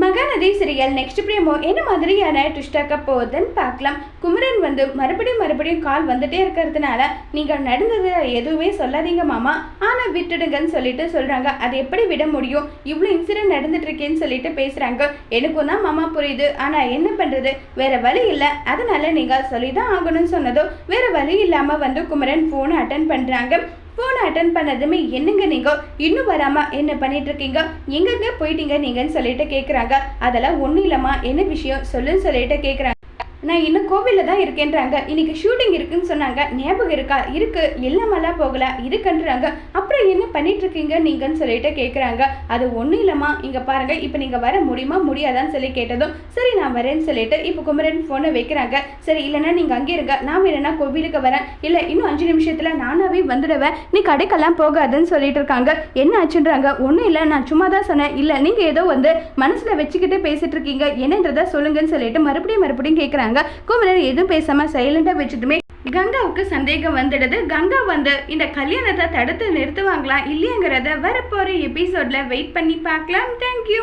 Mahanadi serial next பிரேமோ என்ன மாதிரியான ட்விஸ்டாக்க போகுதுன்னு பார்க்கலாம். குமரன் வந்து மறுபடியும் மறுபடியும் கால் வந்துட்டே இருக்கிறதுனால நீங்கள் நடந்தது எதுவுமே சொல்லாதீங்க மாமா. ஆனால் விட்டுடுங்கன்னு சொல்லிட்டு சொல்கிறாங்க அது எப்படி விட முடியும்? இவ்வளோ இன்சிடென்ட் நடந்துட்டுருக்கேன்னு சொல்லிட்டு பேசுகிறாங்க எனக்கும் தான் மாமா புரியுது. ஆனால் என்ன பண்ணுறது வேறு வழி இல்லை. அதனால் நீங்கள் சொல்லி தான் ஆகணும்னு சொன்னதும் வேறு வழி இல்லாமல் வந்து குமரன் ஃபோனை அட்டன் பண்ணுறாங்க ஃபோனை அட்டன் பண்ணதுமே என்னங்க நீங்கள் இன்னும் வராமல் என்ன பண்ணிட்டு இருக்கீங்க எங்கெங்க போயிட்டீங்க நீங்கன்னு சொல்லிட்டு கேட்குறாங்க அதெல்லாம் ஒன்றும் இல்லைம்மா. என்ன விஷயம்? சொல்லுன்னு சொல்லிட்டு கேட்குறாங்க நான் இன்னும் கோவிலில் தான் இருக்கேன்றாங்க. இன்னைக்கு ஷூட்டிங் இருக்குன்னு சொன்னாங்க. ஞாபகம் இருக்கா? இருக்கு. இல்லாமலாம் போகல. இருக்குன்றாங்க. அப்புறம் என்ன பண்ணிட்டு இருக்கீங்க நீங்கன்னு சொல்லிட்டு கேட்குறாங்க அது ஒன்றும் இல்லைம்மா. இங்கே பாருங்க. இப்போ நீங்கள் வர முடியுமா? முடியாதான்னு சொல்லி கேட்டதும் சரி நான் வரேன்னு சொல்லிட்டு இப்போ குமரன் ஃபோனை வைக்கிறாங்க. சரி இல்லைன்னா நீங்கள் அங்கே இருங்க. நான் வேணும்னா கோவிலுக்கு வரேன். இல்லை இன்னும் அஞ்சு நிமிஷத்தில் நானாவே வந்துடுவேன். நீ கடைக்கெல்லாம் போகாதுன்னு சொல்லிட்டு இருக்காங்க என்ன ஆச்சுன்றாங்க? ஒன்றும் இல்லை. நான் சும்மா தான் சொன்னேன். இல்லை நீங்கள் ஏதோ வந்து மனசில் வச்சுக்கிட்டு பேசிட்டு இருக்கீங்க என்னன்றதை சொல்லுங்கன்னு சொல்லிட்டு மறுபடியும் மறுபடியும் கேட்குறாங்க குமரன் எதுவும் பேசாமல் சைலண்டாக வச்சுட்டுமே கங்காவுக்கு சந்தேகம் வந்துடுது. கங்கா வந்து இந்த கல்யாணத்தை தடுத்து நிறுத்துவாங்களா இல்லையாங்கிறத வரப்போகிற எபிசோட்ல வெயிட் பண்ணி பார்க்கலாம். தேங்க்யூ